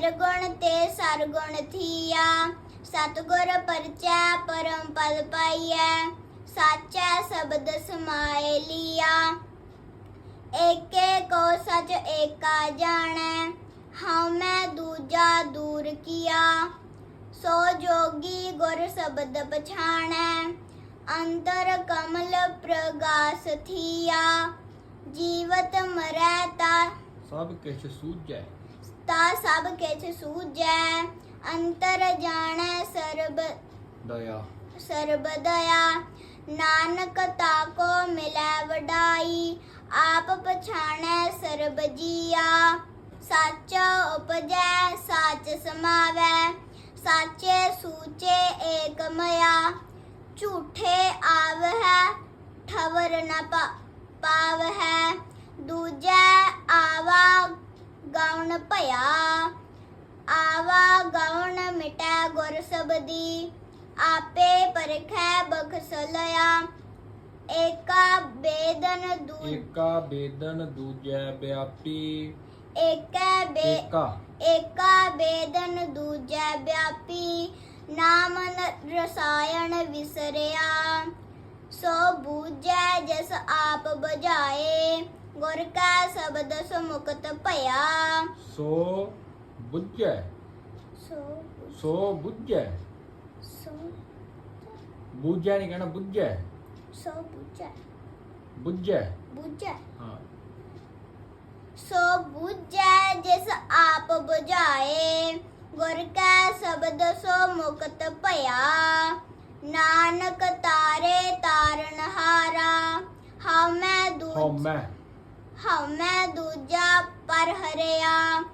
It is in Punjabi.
ਨਿਰਗੁਣ ਤੇ ਸਰਗੁਣ ਥੀਆ ਸਤਗੁਰ ਪਰਚੈ ਪਰਮ ਪਦ ਪਾਈਐ ਸਾਚੈ ਸ਼ਬਦ ਸਮਾਏ ਲੀਆ ਏਕੇ ਕੋ ਸਚ ਏਕਾ ਜਾਣੈ ਹਉ ਮੈਂ ਦੂਜਾ ਦੂਰ ਕੀਆ ਸੋ ਜੋਗੀ ਗੁਰ ਸ਼ਬਦ ਪਛਾਣੈ ਅੰਤਰ ਕਮਲ ਪ੍ਰਗਾਸ ਥੀਆ ਜੀਵਤ ਮਰੈ ਤਾ ਸਭ ਕਿਛ ਸੂਝੈ ਤਾ ਸਭ ਕਿਛ ਸੂਝੈ ਅੰਤਰ ਜਾਣੈ ਸਰਬ ਦਇਆ। ਸਰਬ ਦਇਆ। ਨਾਨਕ ਤਾਕੋ ਮਿਲੈ ਵਡਾਈ ਆਪ ਪਛਾਣੈ ਸਰਬ ਜੀਆ। ਸੱਚ ਉਪਜੈ ਸੱਚ ਸਮਾਵੈ ਸਾਚੇ ਸੂਚੇ ਏਕ ਮਇਆ ਝੂਠੇ ਆਵ ਹੈ ਠਵਰ ਨ ਪਾਵ ਹੈ ਆਵਾ ਗਾਉਣ ਭਇਆ। ਆਵਾ ਗਾਉਣ ਮਿਟੈ ਗੁਰ ਸਬਦੀ। ਆਪੇ ਪਰਖੈ ਬਖਸ ਲਿਆ ਏਕਾ ਬੇਦਨ ਦੂ ਏਕਾ ਬੇਦਨ ਦੂਜੈ ਵਿਆਪੀ। ਏਕੈ ਬੇ ਏਕਾ। ਏਕਾ ਬੇਦਨ ਦੂਜੈ ਵਿਆਪੀ। ਨਾਮ ਰਸਾਇਣ ਵਿਸਰਿਆ। ਸੋ ਬੂਝੈ ਜਿਸ ਆਪ ਬੁਝਾਏ। ਗੁਰ ਕਾ ਸ਼ਬਦ ਸੁਮੁਕਤ ਭਇਆ। ਸੋ ਬੁੱਝੈ। ਸੋ ਸੋ ਬੁੱਝੈ। ਸੋ ਬੁੱਝੈ ਨਹੀਂ ਕਹਿਣਾ ਬੁੱਝੈ। ਸੋ ਬੂਝੈ। ਬੁੱਝੈ। ਬੂਝੈ। ਹਾਂ। ਸੋ ਬੂਝੈ ਜਿਸ ਆਪ ਬੁਝਾਏ। ਗੁਰ ਕਾ ਸ਼ਬਦ ਸੋ ਮੁਕਤ ਭਇਆ। ਨਾਨਕ ਤਾਰੇ ਤਾਰਨ ਹਾਰਾ। ਹਉ ਮੈਂ ਦੂਜ ਹਉਮੈ। ਹਉ ਮੈਂ ਦੂਜਾ ਪਰ ਹਰਿਆ